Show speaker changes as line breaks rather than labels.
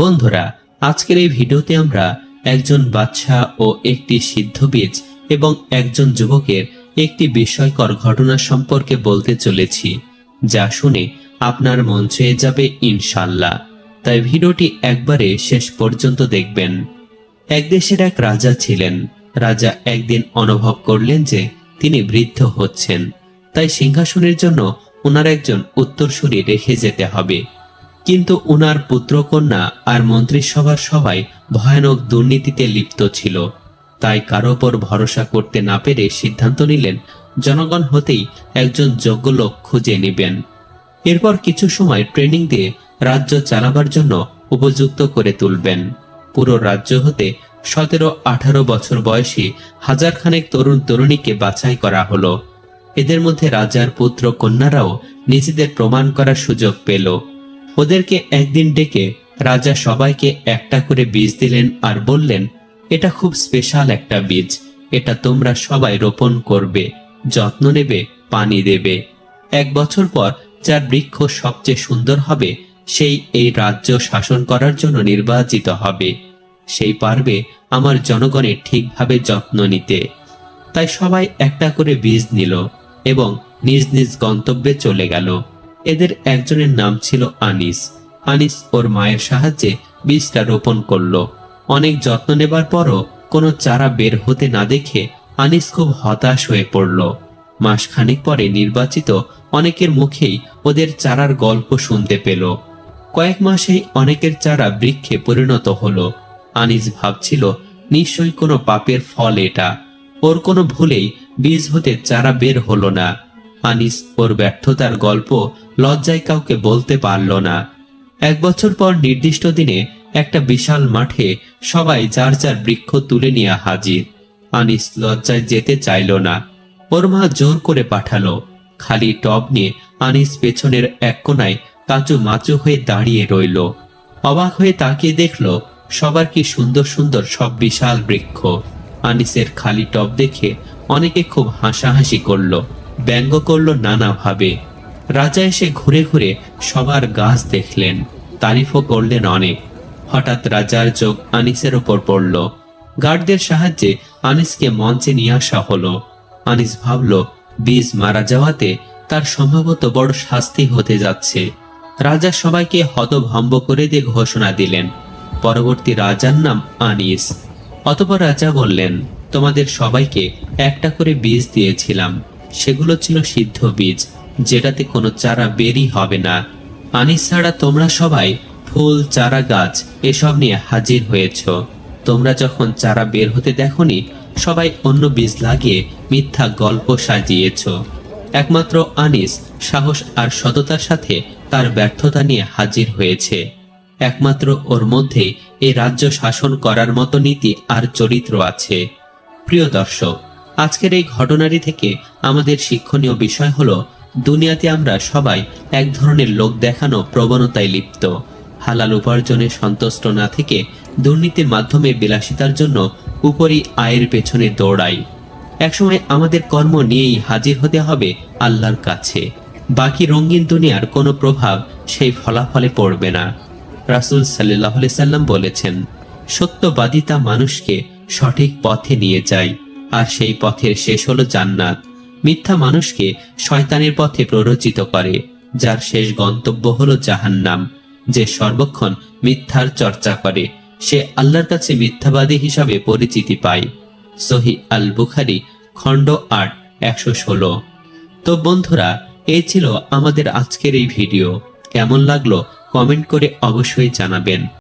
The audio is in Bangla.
বন্ধুরা, আজকের এই ভিডিওতে আমরা একজন বাচ্চা ও একটি সিদ্ধ বীজ এবং একজন যুবকের একটি বিস্ময়কর ঘটনা সম্পর্কে বলতে চলেছি, যা শুনে আপনার মন ছুঁয়ে যাবে ইনশাল্লাহ তাই ভিডিওটি একবারে শেষ পর্যন্ত দেখবেন। এক দেশের এক রাজা ছিলেন। রাজা একদিন অনুভব করলেন যে তিনি বৃদ্ধ হচ্ছেন। তাই সিংহাসনের জন্য ওনার একজন উত্তরসূরি রেখে যেতে হবে। কিন্তু উনার পুত্রকন্যা আর মন্ত্রিসভার সবাই ভয়ানক দুর্নীতিতে লিপ্ত ছিল। তাই কারও ওপর ভরসা করতে না পেরে সিদ্ধান্ত নিলেন, জনগণ হতেই একজন যোগ্য লোক খুঁজে নেবেন। এরপর কিছু সময় ট্রেনিং দিয়ে রাজ্য চালাবার জন্য উপযুক্ত করে তুলবেন। পুরো রাজ্য হতে সতেরো আঠারো বছর বয়সী হাজার খানেক তরুণ তরুণীকে বাছাই করা হলো। এদের মধ্যে রাজার পুত্র কন্যারাও নিজেদের প্রমাণ করার সুযোগ পেল। ওদেরকে একদিন ডেকে রাজা সবাইকে একটা করে বীজ দিলেন আর বললেন, এটা খুব স্পেশাল একটা বীজ। এটা তোমরা সবাই রোপণ করবে, যত্ন নেবে, পানি দেবে। এক বছর পর যার বৃক্ষ সবচেয়ে সুন্দর হবে, সেই এই রাজ্য শাসন করার জন্য নির্বাচিত হবে। সেই পারবে আমার জনগণের ঠিকভাবে যত্ন নিতে। তাই সবাই একটা করে বীজ নিল এবং নিজ নিজ গন্তব্যে চলে গেল। এদের একজনের নাম ছিল আনিস। আনিস ওর মায়ের সাহায্যে বীজটা রোপণ করল। অনেক যত্ন নেবার পরও কোনো চারা বের হতে না দেখে আনিস খুব হতাশ হয়ে পড়ল। মাসখানেক পরে নির্বাচিত অনেকের মুখেই ওদের চারার গল্প শুনতে পেল। কয়েক মাসেই অনেকের চারা বৃক্ষে পরিণত হলো। আনিস ভাবছিল, নিশ্চয়ই কোনো পাপের ফল এটা। ওর কোনো ভুলেই বীজ হতে চারা বের হলো না। আনিস ওর ব্যর্থতার গল্প লজ্জায় কাউকে বলতে পারল না। এক বছর পর নির্দিষ্ট দিনে একটা বিশাল মাঠে সবাই যার যার বৃক্ষ তুলে নিয়ে হাজির। আনিস লজ্জায় যেতে চাইল না। ওর মা জোর করে পাঠালো। খালি টব নিয়ে আনিস পেছনের এক কোনায় কাঁচু মাচু হয়ে দাঁড়িয়ে রইল। অবাক হয়ে তাকিয়ে দেখল, সবার কি সুন্দর সুন্দর সব বিশাল বৃক্ষ। আনিসের খালি টব দেখে অনেকে খুব হাসাহাসি করল, ব্যঙ্গ করল নানাভাবে। রাজা এসে ঘুরে ঘুরে সবার গাছ দেখলেন। তারিফও করলেন অনেক। হঠাৎ রাজার চোখ আনিসের ওপর পড়ল। গার্ডদের সাহায্যে আনিসকে মঞ্চে নিয়ে আসা হলো। আনিস ভাবল, বীজ মারা যাওয়াতে তার সম্ভবত বড় শাস্তি হতে যাচ্ছে। রাজা সবাইকে হতভম্ব করে দিয়ে ঘোষণা দিলেন। পরবর্তী রাজার নাম আনিস। অতপর রাজা বললেন, তোমাদের সবাইকে একটা করে বীজ দিয়েছিলাম। সেগুলো ছিল সিদ্ধ বীজ। যেটাতে কোনো চারা বেরই হবে না। আনিস ছাড়া তোমরা সবাই ফুল, চারা গাছ, এসব নিয়ে হাজির হয়েছ। তোমরা যখন চারা বের হতে দেখনি, সবাই অন্য বীজ লাগিয়ে মিথ্যা গল্প সাজিয়েছ। একমাত্র আনিস সাহস আর সততার সাথে তার ব্যর্থতা নিয়ে হাজির হয়েছে। একমাত্র ওর মধ্যে এই রাজ্য শাসন করার মতো নীতি আর চরিত্র আছে। প্রিয় দর্শক, আজকের এই ঘটনাটি থেকে আমাদের শিক্ষণীয় বিষয় হলো দুনিয়াতে আমরা সবাই এক ধরনের লোক দেখানো প্রবণতায় লিপ্ত। হালাল উপার্জনে সন্তুষ্ট না থেকে দুর্নীতির মাধ্যমে বিলাসিতার জন্য উপরই আয়ের পেছনে দৌড়াই। একসময় আমাদের কর্ম নিয়েই হাজির হতে হবে আল্লাহর কাছে। বাকি রঙিন দুনিয়ার কোনো প্রভাব সেই ফলাফলে পড়বে না। রাসুল সাল্লাহ সাল্লাম বলেছেন, সত্যবাদিতা মানুষকে সঠিক পথে নিয়ে যায়, আর সেই পথের শেষ হলো জান্নাত। মিথ্যা মানুষকে শয়তানের পথে প্ররোচিত করে, যার শেষ গন্তব্য হলো জাহান্নাম, যে সর্বক্ষণ মিথ্যার চর্চা করে। সে আল্লাহর কাছে মিথ্যাবাদী হিসাবে পরিচিতি পায়। সহি আল বুখারি, খণ্ড আট, একশো ষোলো। তো বন্ধুরা এই ছিল আমাদের আজকের এই ভিডিও। কেমন লাগল কমেন্ট করে অবশ্যই জানাবেন।